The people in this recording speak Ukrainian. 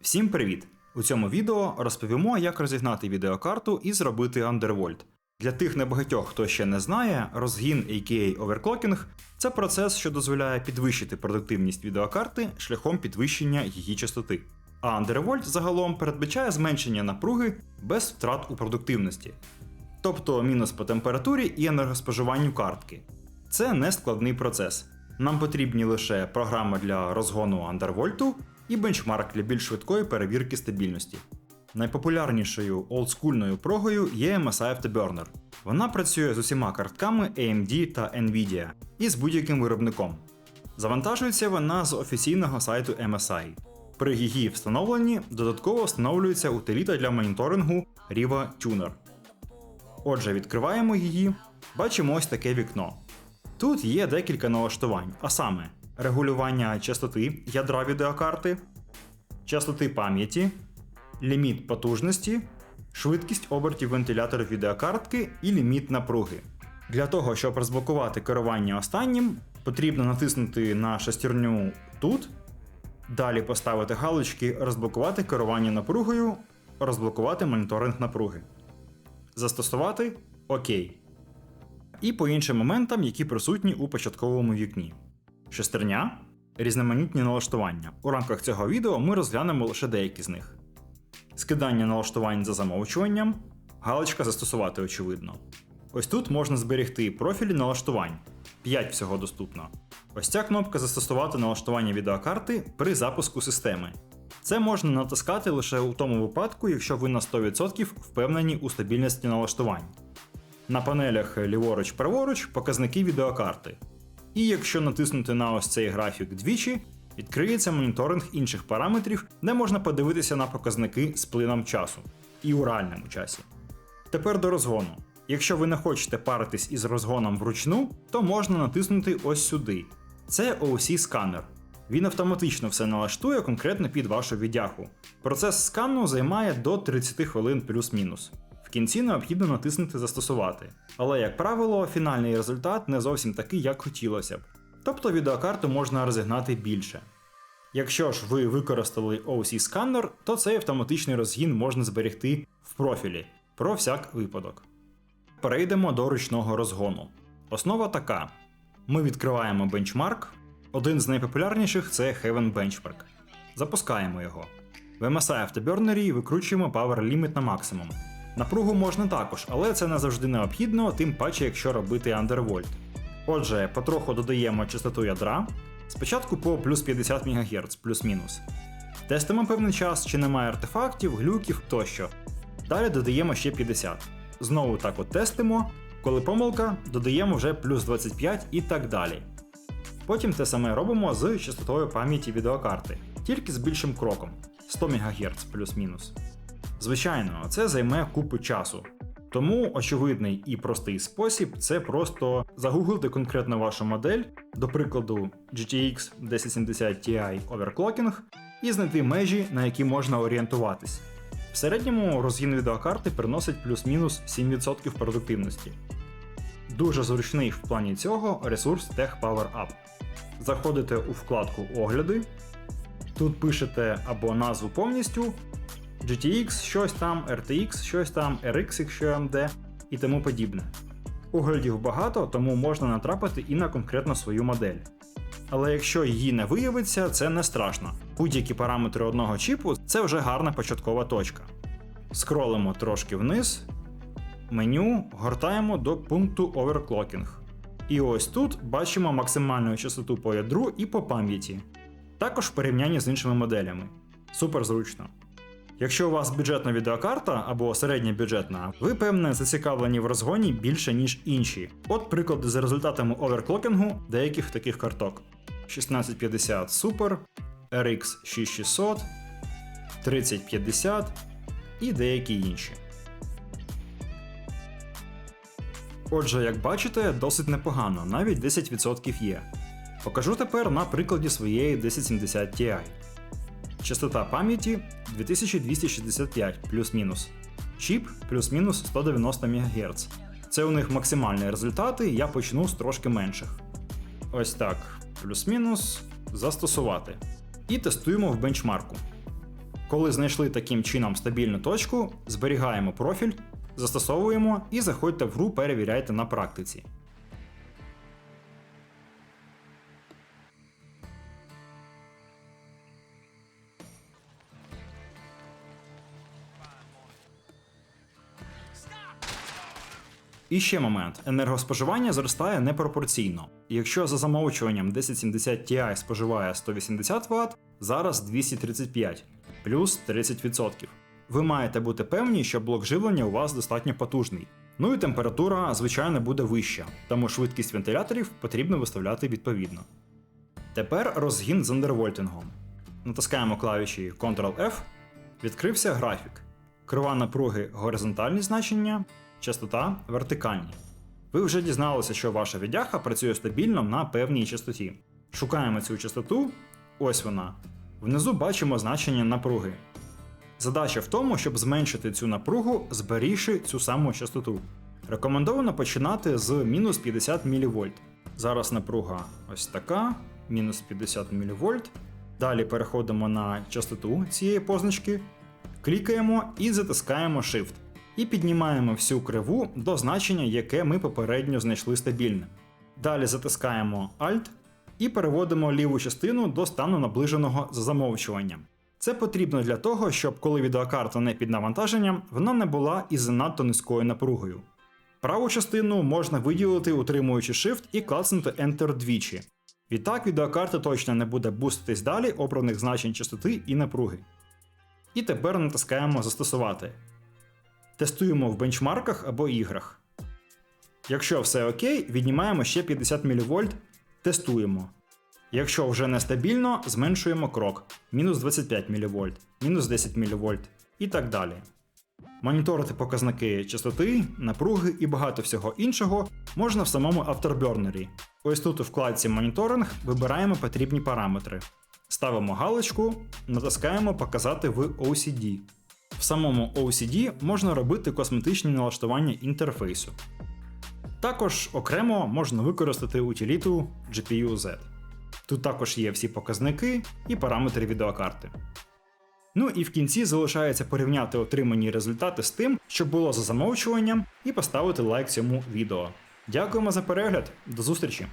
Всім привіт! У цьому відео розповімо, як розігнати відеокарту і зробити Underworld. Для тих небагатьох, хто ще не знає, розгін AKA Overclocking – це процес, що дозволяє підвищити продуктивність відеокарти шляхом підвищення її частоти. А Undervolt загалом передбачає зменшення напруги без втрат у продуктивності, тобто мінус по температурі і енергоспоживанню картки. Це не складний процес. Нам потрібні лише програма для розгону андервольту і бенчмарк для більш швидкої перевірки стабільності. Найпопулярнішою олдскульною прогою є MSI Afterburner. Вона працює з усіма картками AMD та Nvidia і з будь-яким виробником. Завантажується вона з офіційного сайту MSI. При її встановленні додатково встановлюється утиліта для моніторингу Riva Tuner. Отже, відкриваємо її, бачимо ось таке вікно. Тут є декілька налаштувань, а саме регулювання частоти ядра відеокарти, частоти пам'яті, ліміт потужності, швидкість обертів вентиляторів відеокартки і ліміт напруги. Для того, щоб розблокувати керування останнім, потрібно натиснути на шестерню тут, далі поставити галочки Розблокувати керування напругою, розблокувати моніторинг напруги. Застосувати ОК. І по іншим моментам, які присутні у початковому вікні. Шестерня, різноманітні налаштування. У рамках цього відео ми розглянемо лише деякі з них. Скидання налаштувань за замовчуванням, галочка застосувати очевидно. Ось тут можна зберегти профілі налаштувань. 5 всього доступно. Ось ця кнопка застосувати налаштування відеокарти при запуску системи. Це можна натискати лише у тому випадку, якщо ви на 100% впевнені у стабільності налаштувань. На панелях ліворуч-праворуч показники відеокарти. І якщо натиснути на ось цей графік двічі, відкриється моніторинг інших параметрів, де можна подивитися на показники з плином часу і у реальному часі. Тепер до розгону. Якщо ви не хочете паритись із розгоном вручну, то можна натиснути ось сюди. Це OC сканер. Він автоматично все налаштує конкретно під вашу віддяху. Процес скану займає до 30 хвилин плюс-мінус. В кінці необхідно натиснути Застосувати. Але, як правило, фінальний результат не зовсім такий, як хотілося б. Тобто відеокарту можна розігнати більше. Якщо ж ви використали OC сканер, то цей автоматичний розгін можна зберегти в профілі про всяк випадок. Перейдемо до ручного розгону. Основа така: ми відкриваємо бенчмарк. Один з найпопулярніших це Heaven Benchmark. Запускаємо його. В MSI Afterburner викручуємо Power Limit на максимум. Напругу можна також, але це не завжди необхідно, тим паче, якщо робити Undervolt. Отже, потроху додаємо частоту ядра. Спочатку по плюс 50 МГц, плюс-мінус. Тестимо певний час, чи немає артефактів, глюків тощо. Далі додаємо ще 50. Знову так от тестимо. Коли помилка, додаємо вже плюс 25 і так далі. Потім те саме робимо з частотою пам'яті відеокарти, тільки з більшим кроком 100 МГц плюс-мінус. Звичайно, це займе купу часу. Тому очевидний і простий спосіб це просто загуглити конкретно вашу модель, до прикладу GTX 1070 Ti Overclocking, і знайти межі, на які можна орієнтуватись. В середньому розгін відеокарти приносить плюс-мінус 7% продуктивності. Дуже зручний в плані цього ресурс Tech Power Up. Заходите у вкладку Огляди. Тут пишете або назву повністю, GTX щось там, RTX щось там, RX, якщо AMD і тому подібне. Оглядів багато, тому можна натрапити і на конкретно свою модель. Але якщо її не виявиться, це не страшно. Будь-які параметри одного чіпу це вже гарна початкова точка. Скролимо трошки вниз, меню гортаємо до пункту Overclocking. І ось тут бачимо максимальну частоту по ядру і по пам'яті. Також в порівнянні з іншими моделями. Супер зручно. Якщо у вас бюджетна відеокарта або середня бюджетна, ви певне зацікавлені в розгоні більше, ніж інші. От приклади з результатами оверклокінгу деяких таких карток: 1650 Super, RX 6600, 3050 і деякі інші. Отже, як бачите, досить непогано, навіть 10% є. Покажу тепер на прикладі своєї 1070 Ti. Частота пам'яті 2265 плюс-мінус. Чіп плюс-мінус 190 МГц. Це у них максимальні результати, я почну з трошки менших. Ось так, плюс-мінус, застосувати. І тестуємо в бенчмарку. Коли знайшли таким чином стабільну точку, зберігаємо профіль, застосовуємо і заходьте в гру, перевіряйте на практиці. І ще момент: енергоспоживання зростає непропорційно. Якщо за замовчуванням 1070 Ti споживає 180 Вт, зараз 235 плюс 30%. Ви маєте бути певні, що блок живлення у вас достатньо потужний. Ну і температура, звичайно, буде вища, тому швидкість вентиляторів потрібно виставляти відповідно. Тепер розгін з андервольтингом. Натискаємо клавіші Ctrl-F, відкрився графік. Крива напруги горизонтальні значення, частота вертикальні. Ви вже дізналися, що ваша віддяха працює стабільно на певній частоті. Шукаємо цю частоту, ось вона. Внизу бачимо значення напруги. Задача в тому, щоб зменшити цю напругу, зберігши цю саму частоту. Рекомендовано починати з мінус 50 мВ. Зараз напруга ось така, мінус 50 мВ. Далі переходимо на частоту цієї позначки, клікаємо і затискаємо Shift. І піднімаємо всю криву до значення, яке ми попередньо знайшли стабільним. Далі затискаємо Alt і переводимо ліву частину до стану наближеного за замовчуванням. Це потрібно для того, щоб коли відеокарта не під навантаженням, вона не була із занадто низькою напругою. Праву частину можна виділити, утримуючи Shift і клацнути Enter двічі. Відтак відеокарта точно не буде буститись далі обраних значень частоти і напруги. І тепер натискаємо Застосувати. Тестуємо в бенчмарках або іграх. Якщо все окей, віднімаємо ще 50 мВ, тестуємо. Якщо вже нестабільно, зменшуємо крок мінус 25 мВ, мінус 10 мВ і так далі. Моніторити показники частоти, напруги і багато всього іншого можна в самому Afterburner. Ось тут у вкладці Моніторинг вибираємо потрібні параметри. Ставимо галочку, натискаємо Показати в OCD. В самому OCD можна робити косметичні налаштування інтерфейсу. Також окремо можна використати утиліту GPU-Z. Тут також є всі показники і параметри відеокарти. Ну і в кінці залишається порівняти отримані результати з тим, що було за замовчуванням, і поставити лайк цьому відео. Дякуємо за перегляд, до зустрічі!